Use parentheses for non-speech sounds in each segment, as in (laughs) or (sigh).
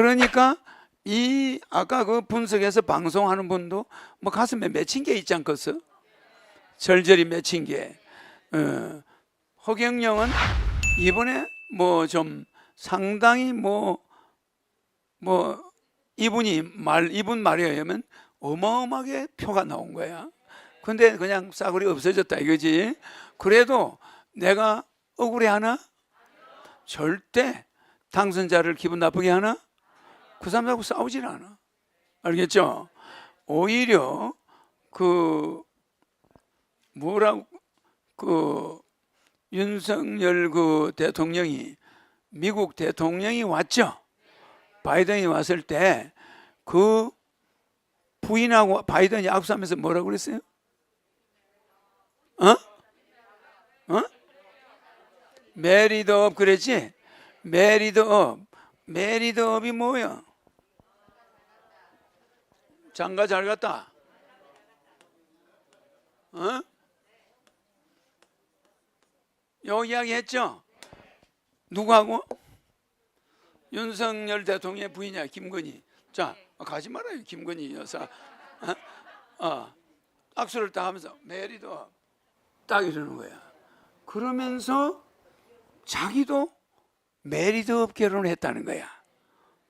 그러니까 이 아까 그 분석해서 방송하는 분도 뭐 가슴에 맺힌 게 있지 않겠어? 절절히 맺힌 게. 어, 허경영은 이번에 뭐 좀 상당히 뭐뭐 이분이 말 이분 말에 의하면 어마어마하게 표가 나온 거야. 근데 그냥 싸구리 없어졌다 이거지. 그래도 내가 억울해 하나? 절대 당선자를 기분 나쁘게 하나? 그 사람하고 싸우질 않아. 알겠죠? 오히려 그 뭐라고 그 윤석열 그 대통령이 미국 대통령이 왔죠. 바이든이 왔을 때 그 부인하고 바이든이 악수하면서 뭐라고 그랬어요? 어? 어? 메리드업 그랬지? 메리드업. 메리드업이 뭐야? 장가 잘 갔다. 어? 요 이야기 했죠? 누구하고? 윤석열 대통령의 부인이야 김건희. 자 가지 말아요 김건희 여사. 어? 어. 악수를 딱 하면서 메리드업 딱 이러는 거야. 그러면서 자기도 메리드 업 결혼을 했다는 거야.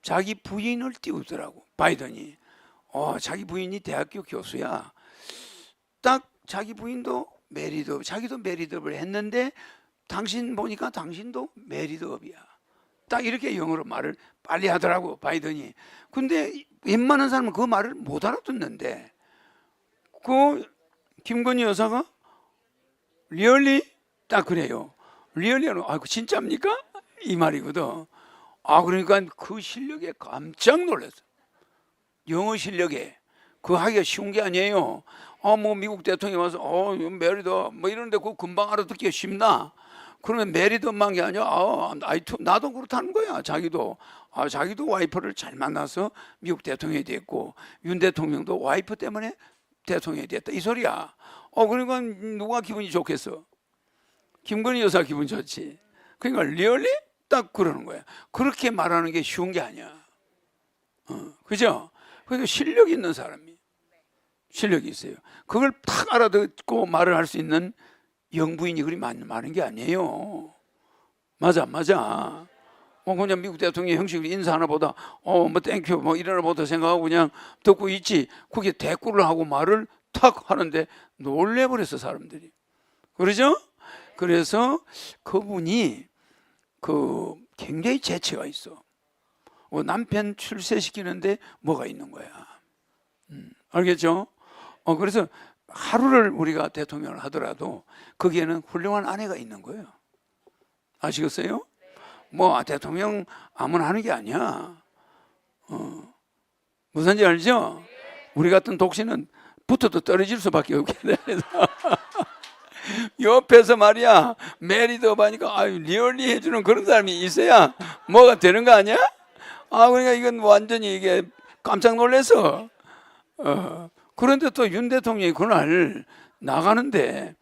자기 부인을 띄우더라고 바이든이. 어, 자기 부인이 대학교 교수야. 딱 자기 부인도 메리드업, 자기도 메리드업을 했는데 당신 보니까 당신도 메리드업이야. 딱 이렇게 영어로 말을 빨리 하더라고 바이든이. 근데 웬만한 사람은 그 말을 못 알아듣는데 그 김건희 여사가 리얼리 딱 그래요. 리얼리는 아, 그 진짜입니까? 이 말이거든. 아, 그러니까 그 실력에 깜짝 놀랐어. 영어 실력에 그 하기가 쉬운 게 아니에요. 어, 뭐 미국 대통령이 와서 어, 메리더 뭐 이러는데 그 금방 알아듣기가 쉽나? 그러면 메리더만 게 아니야. 아, 나이트 나도 그렇다는 거야. 자기도 아, 자기도 와이프를 잘 만나서 미국 대통령이 됐고 윤 대통령도 와이프 때문에 대통령이 됐다. 이 소리야. 어, 그러니까 누가 기분이 좋겠어? 김건희 여사 기분 좋지. 그러니까 리얼리 딱 그러는 거야. 그렇게 말하는 게 쉬운 게 아니야. 어, 그죠? 그래서 실력 있는 사람이 실력이 있어요. 그걸 탁 알아듣고 말을 할 수 있는 영부인이 그리 많, 많은 게 아니에요. 맞아, 맞아. 어, 그냥 미국 대통령 형식으로 인사 하나 보다, 어, 뭐, 땡큐, 뭐, 이러나 보다 생각하고 그냥 듣고 있지. 그게 대꾸를 하고 말을 탁 하는데 놀래버렸어, 사람들이. 그러죠? 그래서 그분이 그 굉장히 재치가 있어. 어, 남편 출세시키는데 뭐가 있는 거야. 음, 알겠죠? 어, 그래서 하루를 우리가 대통령을 하더라도 거기에는 훌륭한 아내가 있는 거예요. 아시겠어요? 뭐 아, 대통령 아무나 하는 게 아니야. 어, 무슨 지 알죠? 우리 같은 독신은 붙어도 떨어질 수밖에 없게 돼. (laughs) 옆에서 말이야 메리도 하니까 아유 리얼리 해주는 그런 사람이 있어야 뭐가 되는 거 아니야? 아 그러니까 이건 완전히 이게 깜짝 놀래서 어, 그런데 또 윤 대통령이 그날 나가는데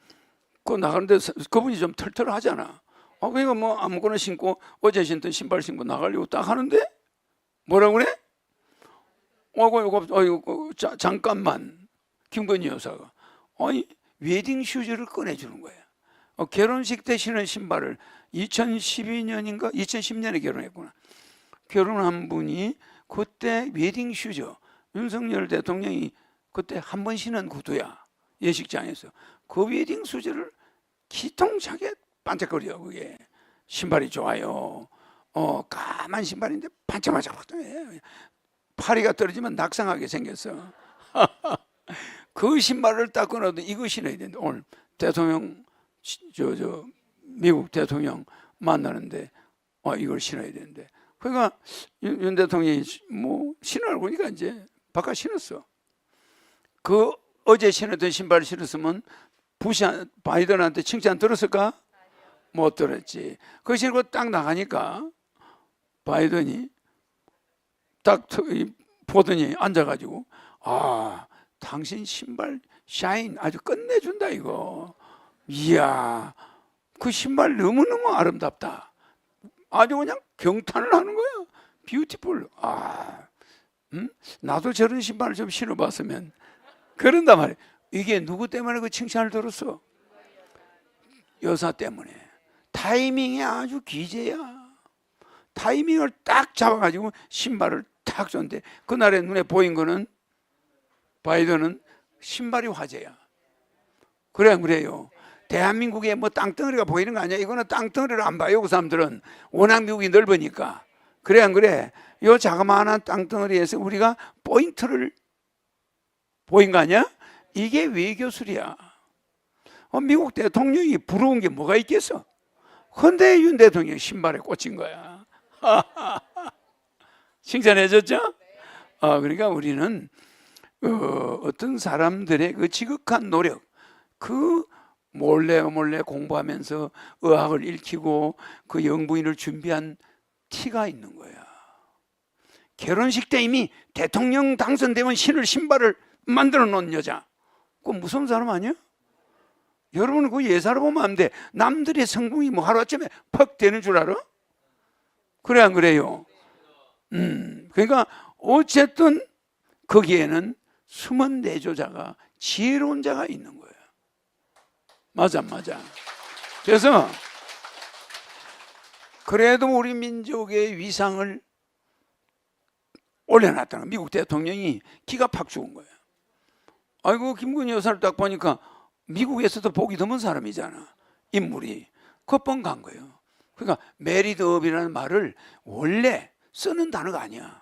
그 나가는데 서- 그분이 좀 털털하잖아. 아 그러니까 뭐 아무거나 신고 어제 신던 신발 신고 나가려고 딱 하는데 뭐라 그래? 어이구 이거 어이구 자, 잠깐만 김건희 여사가 아니 웨딩 슈즈를 꺼내주는 거야. 어, 결혼식 때 신은 신발을 2012년인가 2010년에 결혼했구나. 결혼한 분이 그때 웨딩 슈즈 윤석열 대통령이 그때 한 번 신은 구두야 예식장에서 그 웨딩 슈즈를 기통차게 반짝거려 그게 신발이 좋아요. 어 까만 신발인데 반짝반짝 반짝 해. 파리가 떨어지면 낙상하게 생겼어. (laughs) 그 신발을 딱 끊어도 이거 신어야 되는데 오늘 대통령 저 저 미국 대통령 만나는데 어 이걸 신어야 되는데 그러니까 윤, 윤 대통령이 뭐 신으라고 보니까 이제 바깥 신었어. 그 어제 신었던 신발을 신었으면 부시 바이든한테 칭찬 들었을까? 못 들었지. 그 신고 딱 나가니까 바이든이 딱 보더니 앉아가지고 아 당신 신발 샤인 아주 끝내준다 이거. 이야 그 신발 너무너무 아름답다. 아주 그냥 경탄을 하는 거야. 뷰티풀. 아, 음? 나도 저런 신발을 좀 신어봤으면 그런단 말이야. 이게 누구 때문에 그 칭찬을 들었어? 여사 때문에. 타이밍이 아주 기재야. 타이밍을 딱 잡아가지고 신발을 탁 줬는데 그날의 눈에 보인 거는 바이든은 신발이 화제야. 그래 안 그래요? 대한민국에 뭐 땅덩어리가 보이는 거 아니야? 이거는 땅덩어리를 안 봐요. 그 사람들은 워낙 미국이 넓으니까. 그래 안 그래? 요 자그마한 땅덩어리에서 우리가 포인트를 보인 거 아니야? 이게 외교술이야. 어, 미국 대통령이 부러운 게 뭐가 있겠어? 근데 윤 대통령 신발에 꽂힌 거야. (laughs) 칭찬해줬죠? 어, 그러니까 우리는 어, 어떤 사람들의 그 지극한 노력, 그 몰래 몰래 공부하면서 의학을 읽히고 그 영부인을 준비한 티가 있는 거야. 결혼식 때 이미 대통령 당선되면 신을 신발을 만들어 놓은 여자. 그 무서운 사람 아니야? 여러분은 그 예사를 보면 안 돼. 남들의 성공이 뭐 하루아침에 퍽 되는 줄 알아? 그래 안 그래요? 음, 그러니까 어쨌든 거기에는 숨은 내조자가 지혜로운 자가 있는 거예요. 맞아, 맞아. 그래서 그래도 우리 민족의 위상을 올려놨다는. 미국 대통령이 기가 팍 죽은 거예요. 아이고 김건희 여사를 딱 보니까 미국에서도 보기 드문 사람이잖아. 인물이 급번 간 거예요. 그러니까 메리드업이라는 말을 원래 쓰는 단어가 아니야.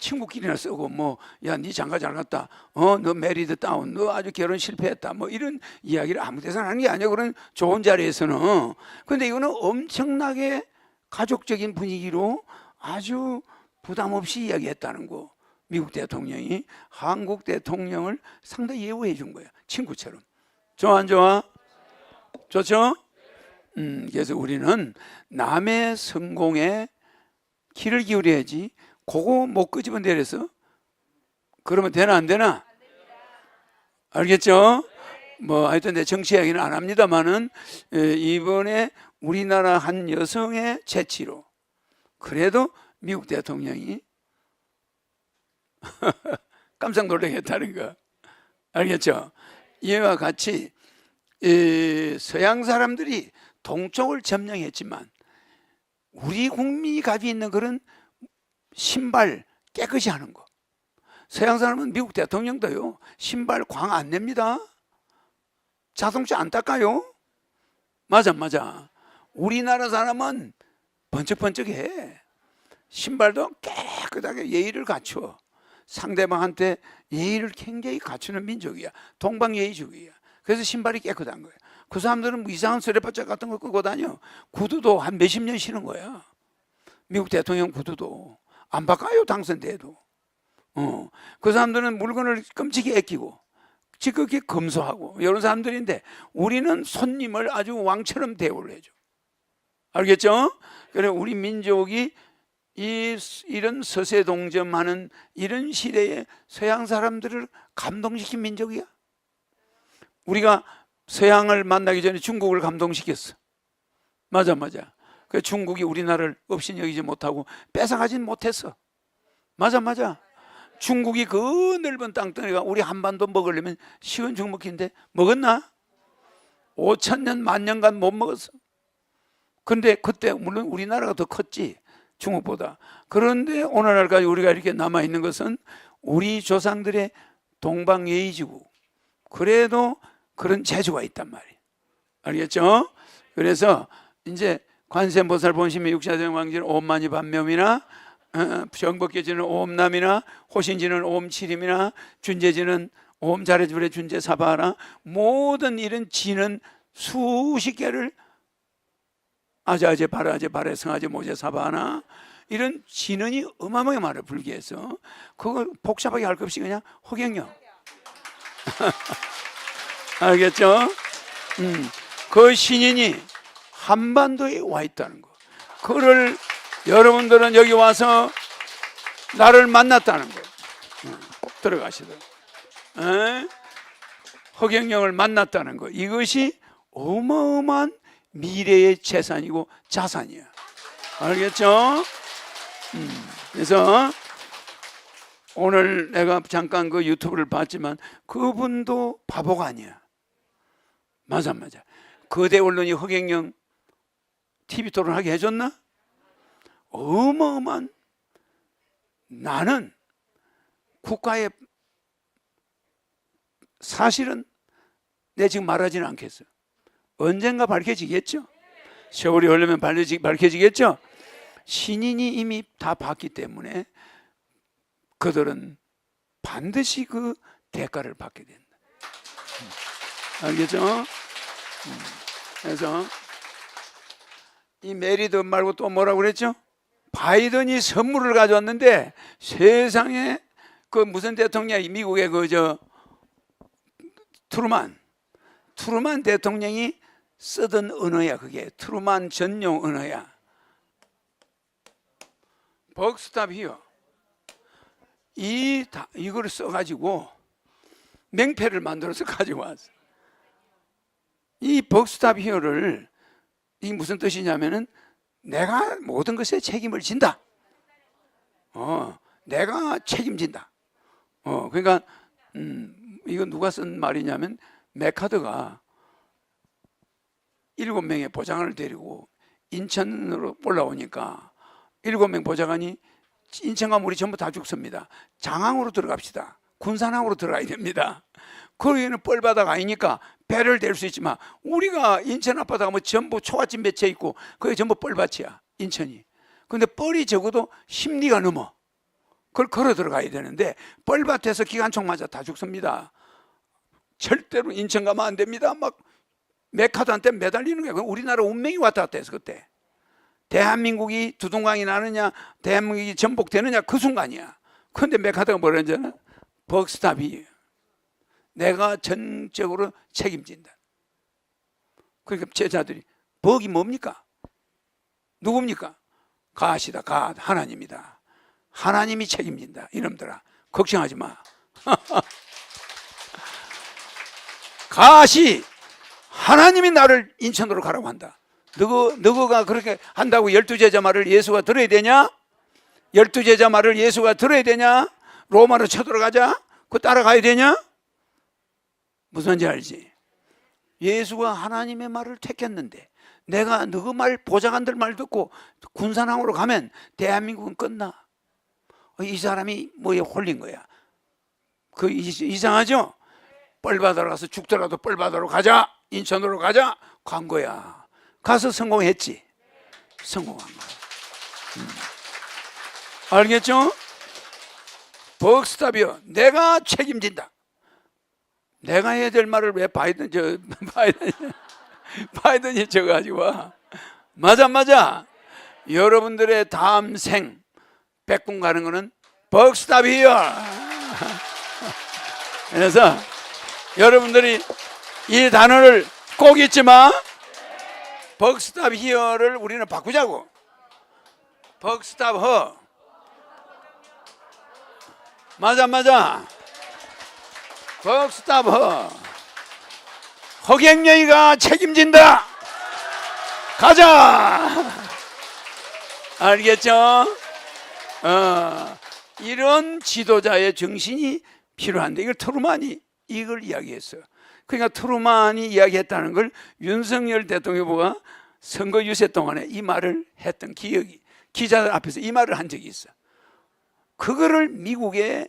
친구끼리나 쓰고 뭐 야 네 장가 잘 갔다. 어 너 메리드 다운. 너 아주 결혼 실패했다. 뭐 이런 이야기를 아무 데서나 하는 게 아니야. 그런 좋은 자리에서는. 근데 이거는 엄청나게 가족적인 분위기로 아주 부담 없이 이야기했다는 거. 미국 대통령이 한국 대통령을 상당히 예우해 준 거야. 친구처럼. 좋아 안 좋아? 좋죠? 음, 그래서 우리는 남의 성공에 귀를 기울여야지. 그거 못 끄집어내려서 그러면 되나 안 되나? 알겠죠? 뭐 하여튼 내 정치 이야기는 안 합니다만은 에, 이번에 우리나라 한 여성의 재치로 그래도 미국 대통령이 (laughs) 깜짝 놀라겠다는 거 알겠죠? 이와 같이 이 서양 사람들이 동쪽을 점령했지만 우리 국민이 가지고 있는 그런 신발 깨끗이 하는 거. 서양 사람은 미국 대통령도요 신발 광 안 냅니다. 자동차 안 닦아요. 맞아 맞아. 우리나라 사람은 번쩍번쩍해. 신발도 깨끗하게 예의를 갖춰. 상대방한테 예의를 굉장히 갖추는 민족이야. 동방예의주의야. 그래서 신발이 깨끗한 거야. 그 사람들은 뭐 이상한 쓰레빠짝 같은 거 끄고 다녀. 구두도 한 몇십 년 신은 거야. 미국 대통령 구두도 안 바꿔요 당선돼도. 어, 그 사람들은 물건을 끔찍이 아끼고 지극히 검소하고 이런 사람들인데 우리는 손님을 아주 왕처럼 대우를 해줘. 알겠죠? 그래 우리 민족이 이 이런 서세 동점하는 이런 시대에 서양 사람들을 감동시킨 민족이야. 우리가 서양을 만나기 전에 중국을 감동시켰어. 맞아, 맞아. 그 중국이 우리나라를 없인 여기지 못하고 뺏어가진 못했어. 맞아, 맞아. 중국이 그 넓은 땅덩이가 우리 한반도 먹으려면 쉬운 죽먹기인데 먹었나? 5천 년, 만 년간 못 먹었어. 근데 그때 물론 우리나라가 더 컸지 중국보다. 그런데 오늘날까지 우리가 이렇게 남아 있는 것은 우리 조상들의 동방 예의지고 그래도 그런 재주가 있단 말이에요. 알겠죠? 그래서 이제 관세음보살 본심의 육사대왕 왕지는 오만이 반명이나 어, 정법계지는 오음남이나 호신지는 오음칠임이나 준재지는 오음 잘해주래 준재 사바라 모든 이런 지는 수십 개를 아자아제 바라제 바레 성아제 모제 사바나 이런 진언이 어마어마하게 많아요 불교에서. 그걸 복잡하게 할 것 없이 그냥 허경영. (laughs) 알겠죠? 음, 그 신인이 한반도에 와 있다는 거 그를 여러분들은 여기 와서 나를 만났다는 거 음, 들어가시다 에? 허경영을 만났다는 거 이것이 어마어마한 미래의 재산이고 자산이야. 알겠죠? 음, 그래서 오늘 내가 잠깐 그 유튜브를 봤지만 그분도 바보가 아니야. 맞아 맞아. 거대 언론이 허경영 TV 토론하게 해줬나? 어마어마한 나는 국가의 사실은 내 지금 말하지는 않겠어. 언젠가 밝혀지겠죠. 세월이 흐르면 밝혀지, 밝혀지 겠죠. 신인이 이미 다 봤기 때문에 그들은 반드시 그 대가를 받게 된다. 음. 알겠죠? 음. 그래서 이 메리드 말고 또 뭐라고 그랬죠? 바이든이 선물을 가져왔는데 세상에 그 무슨 대통령이 미국의 그 저 트루만 트루만 대통령이 쓰던 언어야 그게 트루만 전용 언어야 벅스탑 히어 이 다, 이걸 써가지고 맹패를 만들어서 (laughs) 가지고 왔어. 이 벅스탑 히어를 이 무슨 뜻이냐면은 내가 모든 것에 책임을 진다. 어, 내가 책임진다. 어, 그러니까 음, 이거 누가 쓴 말이냐면 메카드가 일곱 명의 보좌관을 데리고 인천으로 올라오니까 일곱 명 보좌관이 인천 가면 우리 전부 다 죽습니다. 장항으로 들어갑시다. 군산항으로 들어가야 됩니다. 거기는 뻘바다가 아니니까 배를 댈 수 있지만 우리가 인천 앞바다 가면 전부 초가집 맺혀 있고 거기 전부 뻘밭이야 인천이. 근데 뻘이 적어도 10리가 넘어. 그걸 걸어 들어가야 되는데 뻘밭에서 기관총 맞아 다 죽습니다. 절대로 인천 가면 안 됩니다. 막 메카드한테 매달리는 거야. 우리나라 운명이 왔다 갔다 해서 그때. 대한민국이 두동강이 나느냐, 대한민국이 전복되느냐 그 순간이야. 그런데 메카드가 뭐라 했잖아. 벅스탑이 내가 전적으로 책임진다. 그러니까 제자들이 벅이 뭡니까? 누굽니까? 가시다, 가 하나님이다. 하나님이 책임진다. 이놈들아 걱정하지 마. (laughs) 가시 하나님이 나를 인천으로 가라고 한다. 너거 너거가 그렇게 한다고 열두 제자 말을 예수가 들어야 되냐? 열두 제자 말을 예수가 들어야 되냐? 로마로 쳐들어가자. 그 따라가야 되냐? 무슨지 알지? 예수가 하나님의 말을 택했는데 내가 너그 말 보좌관들 말 듣고 군산항으로 가면 대한민국은 끝나. 어, 이 사람이 뭐에 홀린 거야. 그 이- 이상하죠? 뻘바다로 가서 죽더라도 뻘바다로 가자. 인천으로 가자. 간 거야. 가서 성공했지. 성공한 거야. 음. 알겠죠? 벅스탑이요. 내가 책임진다. 내가 해야 될 말을 왜 바이든 저 (laughs) 바이든 바이든이 저 가지고 와. 맞아 맞아. 여러분들의 다음 생 백군 가는 거는 벅스탑이요. (laughs) 그래서 여러분들이 이 단어를 꼭 잊지 마. 벅스탑 히어를 우리는 바꾸자고. 벅스탑 허. 맞아 맞아. 허. 허경영이가 책임진다. 가자. (laughs) 알겠죠? 어, 이런 지도자의 정신이 필요한데 이걸 트루만이 이걸 이야기했어요. 그러니까 트루만이 이야기했다는 걸 윤석열 대통령 후보가 선거 유세 동안에 이 말을 했던 기억이 기자들 앞에서 이 말을 한 적이 있어. 그거를 미국의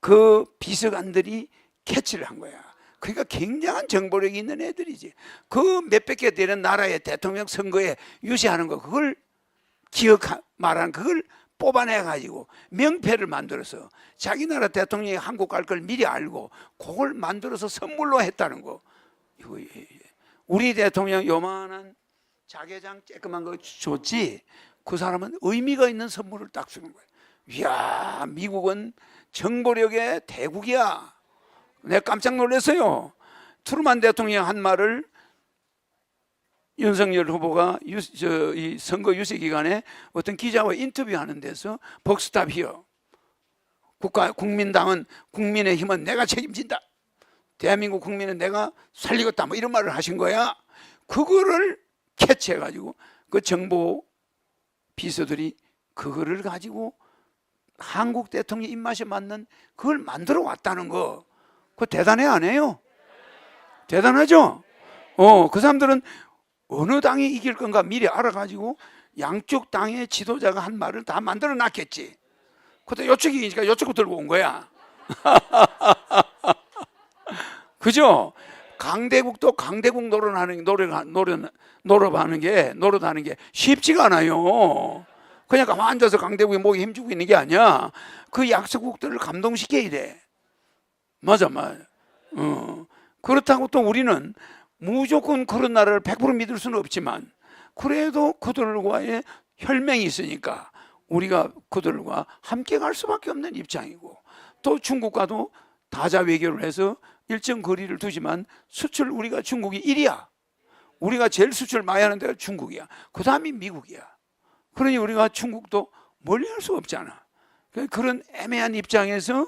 그 비서관들이 캐치를 한 거야. 그러니까 굉장한 정보력이 있는 애들이지. 그 몇백 개 되는 나라의 대통령 선거에 유세하는 거 그걸 기억 말하는 그걸 뽑아내 가지고 명패를 만들어서 자기 나라 대통령이 한국 갈 걸 미리 알고 그걸 만들어서 선물로 했다는 거. 예, 예. 우리 대통령 요만한 자개장 쬐끄만 거 줬지. 그 사람은 의미가 있는 선물을 딱 주는 거야. 이야, 미국은 정보력의 대국이야. 내가 깜짝 놀랐어요. 트루만 대통령 한 말을 윤석열 후보가 유, 저, 이 선거 유세 기간에 어떤 기자와 인터뷰하는 데서 히어 국가 국민당은 국민의 힘은 내가 책임진다. 대한민국 국민은 내가 살리겠다. 뭐 이런 말을 하신 거야. 그거를 캐치해 가지고 그 정보 비서들이 그거를 가지고 한국 대통령 입맛에 맞는 그걸 만들어 왔다는 거. 그거 대단해 안 해요? 대단하죠? 어, 그 사람들은 어느 당이 이길 건가 미리 알아가지고 양쪽 당의 지도자가 한 말을 다 만들어 놨겠지. 그때 요쪽이 이니까 요쪽으로 들고 온 거야. (laughs) 그죠? 강대국도 강대국 노릇하는 노래 노릇 노릇하는 게 노릇하는 게 쉽지가 않아요. 그냥 가만 앉아서 강대국이 목에 힘주고 있는 게 아니야. 그 약소국들을 감동시켜야 돼. 맞아, 맞아. 어. 그렇다고 또 우리는 무조건 그런 나라를 100% 믿을 수는 없지만 그래도 그들과의 혈맹이 있으니까 우리가 그들과 함께 갈 수밖에 없는 입장이고 또 중국과도 다자 외교를 해서 일정 거리를 두지만 수출 우리가 중국이 1위야. 우리가 제일 수출 많이 하는 데가 중국이야. 그 다음이 미국이야. 그러니 우리가 중국도 멀리 할 수 없잖아. 그- 그런 애매한 입장에서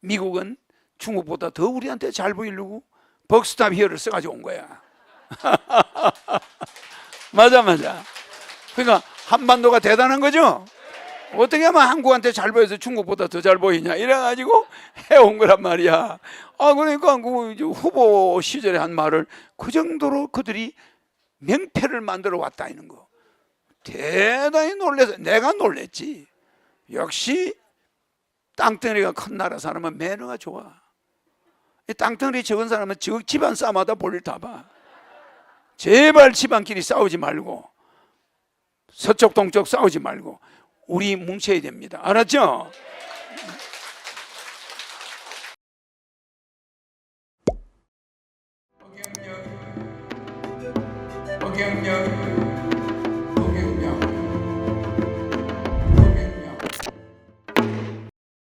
미국은 중국보다 더 우리한테 잘 보이려고 벅스탑 히어를 써가지고 온 거야. (laughs) 맞아, 맞아. 그러니까 한반도가 대단한 거죠? 어떻게 하면 한국한테 잘 보여서 중국보다 더 잘 보이냐 이래가지고 해온 거란 말이야. 아 그러니까 그 후보 시절에 한 말을 그 정도로 그들이 명패를 만들어 왔다는 거. 대단히 놀래서 내가 놀랬지. 역시 땅덩어리가 큰 나라 사람은 매너가 좋아. 땅덩어리 적은 사람은 저 집안 싸움하다 볼일 다 봐. 제발 집안끼리 싸우지 말고 서쪽 동쪽 싸우지 말고 우리 뭉쳐야 됩니다. 알았죠? 경영